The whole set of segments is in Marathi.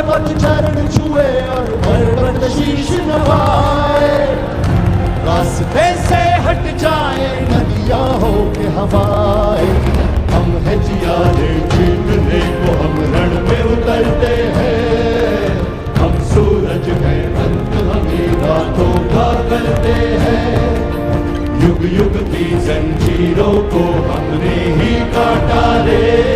के पद चरण छुए और पर्वत शीश नवाए रास्ते से हट जाए नदियां हो के हवाए। हम है जियारे जीतने को हम रण में उतरते हैं। हम सूरज हैं अंत हमें रातों का करते हैं। युग युग की जंजीरों को हमने ही काटा रे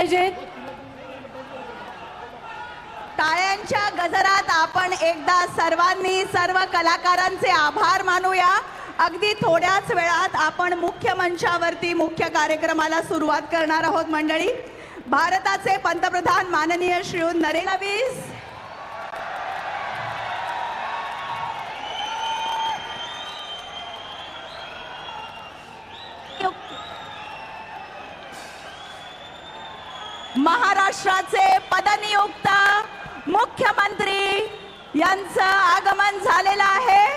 पाहिजेत टाळ्यांच्या गजरात आपण एकदा सर्वांनी सर्व कलाकारांचे आभार मानूया. अगदी थोड्याच वेळात आपण मुख्य मंचावरती मुख्य कार्यक्रमाला सुरुवात करणार आहोत मंडळी. भारताचे पंतप्रधान माननीय श्री नरेंद्र वीस महाराष्ट्राचे पदनियुक्त मुख्यमंत्री यांचं आगमन झालेलं आहे.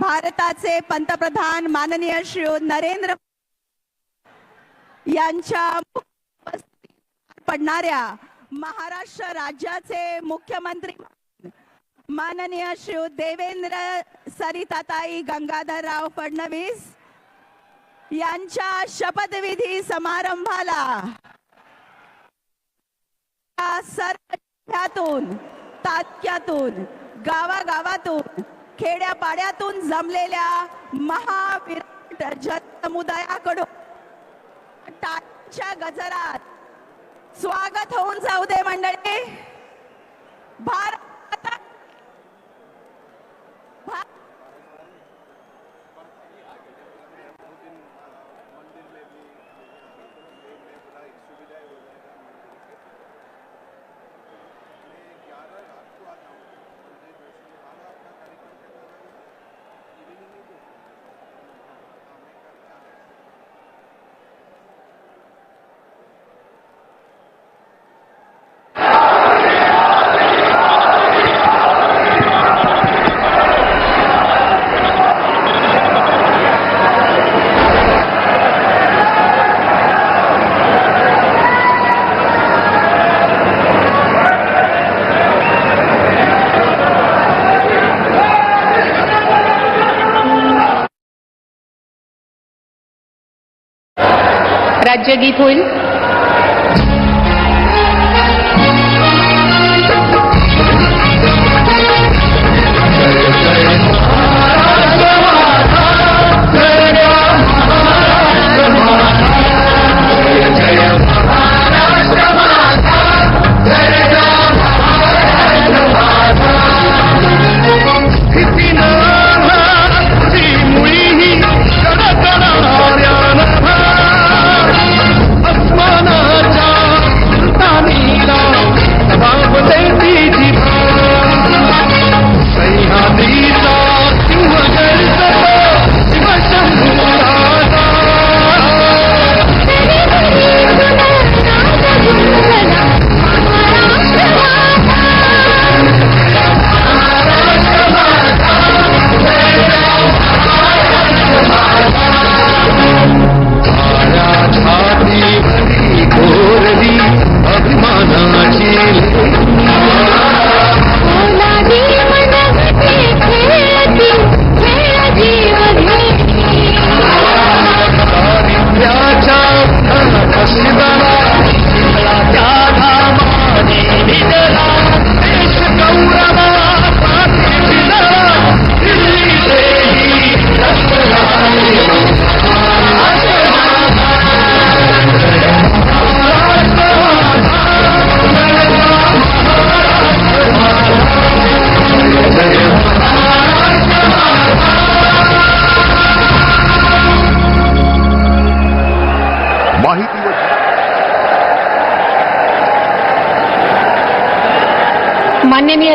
भारताचे पंतप्रधान माननीय श्री नरेंद्र यांच्या पडणाऱ्या महाराष्ट्र राज्याचे मुख्यमंत्री माननीय श्री देवेंद्र सरिताताई गंगाधरराव फडणवीस यांच्या शपथविधी समारंभाला या सर्व जिल्ह्यातून गावागावातून खेड्यापाड्यातून जमलेल्या महाविराट जनसमुदायाकडून टाळ्यांच्या गजरात. स्वागत होऊन जाऊ दे मंडळी. भारत রাজ্যে গীত হইল।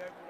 Jaguar.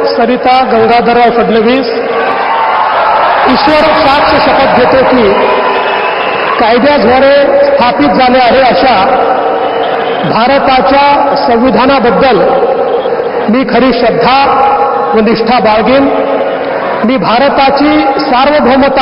कविता गंगाधरराव फडणवीस ईश्वर साक्ष शपथ घेतो की कायद्याद्वारे स्थापित झाले आहे अशा भारताच्या संविधानाबद्दल मी खरी श्रद्धा व निष्ठा बाळगेन. मी भारताची सार्वभौमता